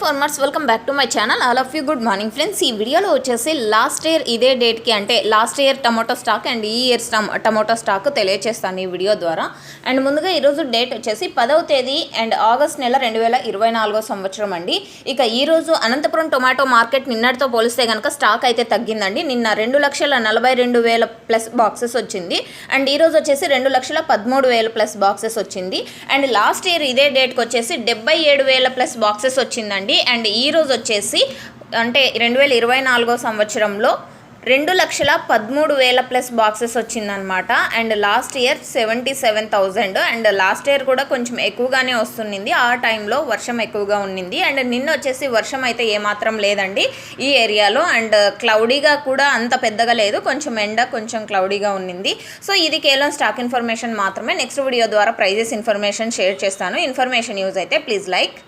Farmers welcome back to my channel. All of you good morning friends. ఈ వీడియోలో వచ్చేసి last year ఇదే డేట్కి అంటే last year tomato stock and ఈ ఇయర్ టమాటో స్టాక్ తెలియజేస్తాను ఈ వీడియో ద్వారా. అండ్ ముందుగా ఈరోజు డేట్ వచ్చేసి పదవ తేదీ అండ్ ఆగస్ట్ నెల రెండు వేల ఇరవై నాలుగో సంవత్సరం అండి. ఇక ఈ రోజు అనంతపురం టొమాటో మార్కెట్ నిన్నటితో పోలిస్తే కనుక స్టాక్ అయితే తగ్గిందండి. నిన్న రెండు లక్షల నలభై రెండు వేల ప్లస్ బాక్సెస్ వచ్చింది. అండ్ ఈరోజు వచ్చేసి రెండు లక్షల పదమూడు వేల ప్లస్ బాక్సెస్ వచ్చింది. అండ్ లాస్ట్ ఇయర్ ఇదే డేట్కి వచ్చేసి డెబ్బై ఏడు వేల ప్లస్ బాక్సెస్ వచ్చిందండి. అండ్ ఈ రోజు వచ్చేసి అంటే రెండు వేల ఇరవై నాలుగో సంవత్సరంలో రెండు లక్షల పదమూడు వేల ప్లస్ బాక్సెస్ వచ్చిందనమాట and last year seventy seven thousand. And last year కూడా కొంచెం ఎక్కువగానే వస్తుంది ఆ టైంలో వర్షం ఎక్కువగా ఉండింది. అండ్ నిన్న వచ్చేసి వర్షం అయితే ఏమాత్రం లేదండి ఈ ఏరియాలో. అండ్ క్లౌడీగా కూడా అంత పెద్దగా లేదు. కొంచెం ఎండ కొంచెం క్లౌడీగా ఉండింది. సో ఇది కేవలం స్టాక్ ఇన్ఫర్మేషన్ మాత్రమే. నెక్స్ట్ వీడియో ద్వారా ప్రైజెస్ ఇన్ఫర్మేషన్ షేర్ చేస్తాను. ఇన్ఫర్మేషన్ యూజ్ అయితే ప్లీజ్ లైక్.